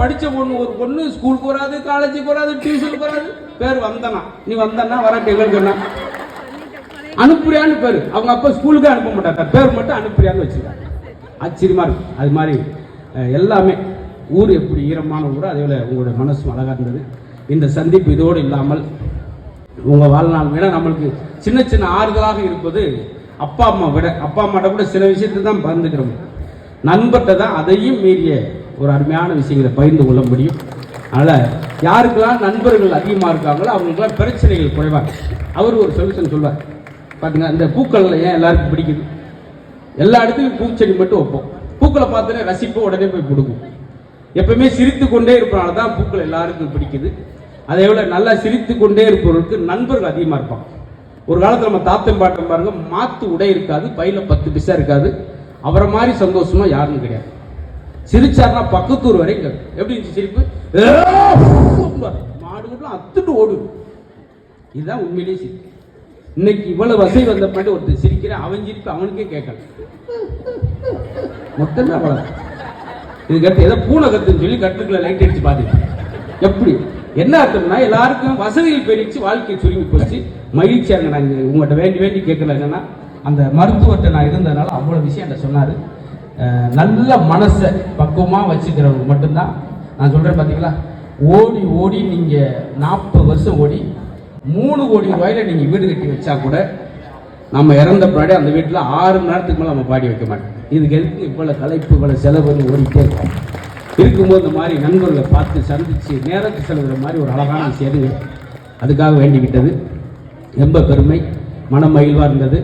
படிச்ச பொண்ணு ஒரு பொண்ணு ஸ்கூலுக்கு வராது காலேஜுக்கு வராது டியூஷனுக்கு வராது பேர் வந்தனா. நீ வந்தனா வராட்டி எங்களுக்கு என்ன? அனுப்புறியான்னு பேரு. அவங்க அப்பா ஸ்கூலுக்கு அனுப்ப மாட்டாங்க. பேர் மட்டும் அனுப்புறியான்னு வச்சுருக்காங்க ஆச்சரியமா இருக்கு. அது மாதிரி எல்லாமே. ஊர் எப்படி ஈரமான ஊர் அதே போல உங்களுடைய மனசும் அழகா இருந்தது. இந்த சந்திப்பு இதோடு இல்லாமல் உங்க வாழ்நாள் விட நம்மளுக்கு சின்ன சின்ன ஆறுதலாக இருப்பது அப்பா அம்மா விட அப்பா அம்மாட்ட கூட சில விஷயத்தை தான் பகிர்ந்துக்கிறோம். நண்பர்கிட்ட தான் அதையும் மீறிய ஒரு அருமையான விஷயங்களை பகிர்ந்து கொள்ள முடியும். அதனால் யாருக்கெல்லாம் நண்பர்கள் அதிகமாக இருக்காங்களோ அவங்களுக்கெல்லாம் பிரச்சனைகள் குறைவாக அவர் ஒரு சொல்யூஷன் சொல்வார். பார்த்தீங்கன்னா இந்த பூக்களில் ஏன் எல்லாருக்கும் பிடிக்குது? எல்லா இடத்துலையும் பூச்செடி மட்டும் வைப்போம். பூக்களை பார்த்தாலே ரசிப்போம் உடனே போய் கொடுக்கும். எப்பவுமே சிரித்து கொண்டே இருப்பனால தான் பூக்கள் எல்லாருக்கும் பிடிக்குது. அதே போல நல்லா சிரித்து கொண்டே இருப்பவர்களுக்கு நண்பர்கள் அதிகமாக இருப்பாங்க. ஒரு காலத்தில் நம்ம தாத்தம் பாட்டம் பாருங்க மாத்து உடை இருக்காது பையில பத்து பிசா இருக்காது. அவரை மாதிரி சந்தோஷமா யாரும் கிடையாது. சிரிச்சாருன்னா பக்கத்தூர் வரைக்கும் எப்படி இருந்துச்சு சிரிப்பு? மாடு கூட அத்துட்டு ஓடும் இதுதான் உண்மையிலேயே சிரிப்பு. இன்னைக்கு இவ்வளவு வசதி வந்த பாட்டு ஒருத்தர் சிரிக்கிறேன் அவன் சிரிப்பு அவனுக்கே கேட்கல. மொத்தமே அவ்வளவு இது கட்டு ஏதோ பூனை கத்துன்னு சொல்லி கட்டுக்குள்ள லைட் அடிச்சு பார்த்துட்டு. எப்படி? என்ன அர்த்தம்னா எல்லாருக்கும் வசதிகள் பெருகிச்சு வாழ்க்கை சுருங்கி போச்சு. மகிழ்ச்சியாங்க நாங்கள் உங்கள்கிட்ட வேண்டி வேண்டி கேட்கல என்னன்னா அந்த மருத்துவர்கிட்ட நான் இருந்ததுனால அவ்வளோ விஷயம் என்கிட்ட சொன்னார். நல்ல மனசை பக்குவமாக வச்சுக்கிறவங்க மட்டும்தான். நான் சொல்கிறேன் பார்த்தீங்களா ஓடி ஓடி நீங்கள் நாற்பது வருஷம் ஓடி மூணு கோடி ரூபாயில் நீங்கள் வீடு கட்டி வச்சா கூட நம்ம இறந்த பின்னாடி அந்த வீட்டில் ஆறு மணி நேரத்துக்கு மேலே நம்ம பாடி வைக்க மாட்டோம். இதுக்கு எதுக்கு இவ்வளோ கலைப்பு இவ்வளோ செலவுன்னு ஓடிட்டே இருக்கோம். இருக்கும்போது இந்த மாதிரி நண்பர்களை பார்த்து சந்தித்து நேரத்தை செலவிடுற மாதிரி ஒரு அழகான விஷயம் அதுக்காக வேண்டிக்கிட்டது. ரொம்ப பெருமை மன மகிழ்வாக இருந்தது.